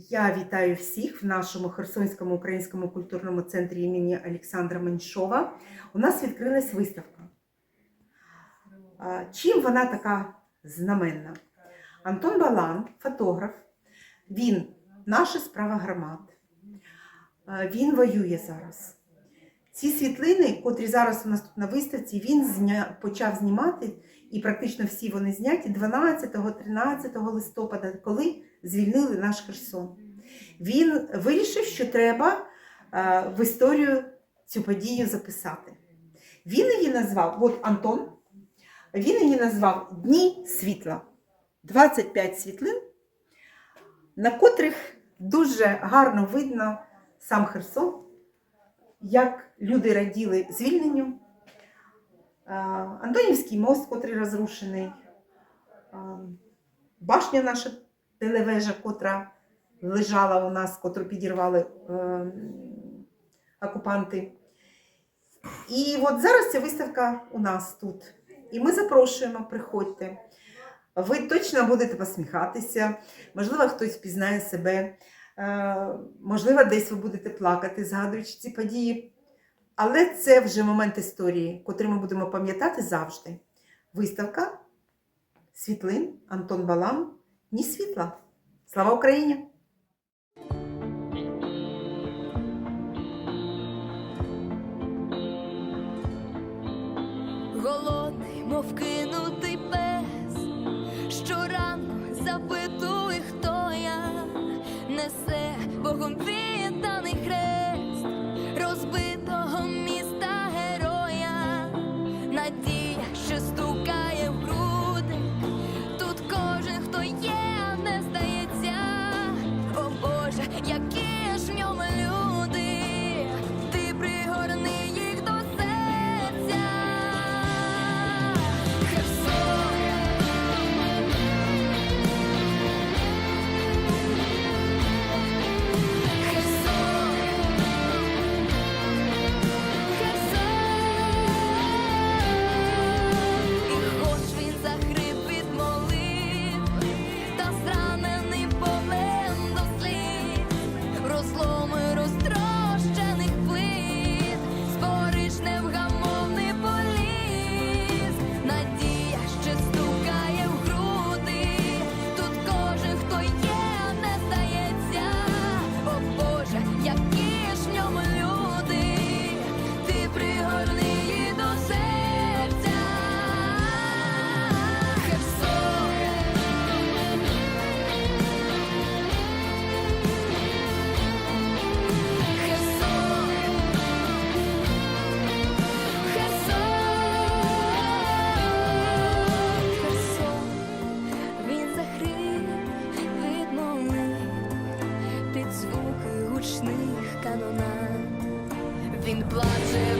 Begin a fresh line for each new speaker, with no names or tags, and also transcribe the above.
Я вітаю всіх в нашому Херсонському українському культурному центрі імені Олександра Меньшова. У нас відкрилась виставка. Чим вона така знаменна? Антон Балан, фотограф, він наша справа громад. Він воює зараз. Ці світлини, котрі зараз у нас тут на виставці, він зня... почав знімати, і практично всі вони зняті 12-13 листопада, коли звільнили наш Херсон. Він вирішив, що треба е, в історію цю подію записати. Він її назвав, от Антон, він її назвав Дні світла. 25 світлин, на котрих дуже гарно видно сам Херсон, як люди раділи звільненню. Е, Антонівський мост, котрий розрушений, е, башня наша телевежа, котра лежала у нас, котру підірвали е, окупанти. І от зараз ця виставка у нас тут. І ми запрошуємо, приходьте. Ви точно будете посміхатися, можливо, хтось впізнає себе, е, можливо, десь ви будете плакати, згадуючи ці події. Але це вже момент історії, котрий ми будемо пам'ятати завжди. Виставка світлин Антон Балам Ні світла. Слава Україні!
голодний, мов кинутий пес, щоранку запитує, хто я, несе Богом відданий звуки. Він плаче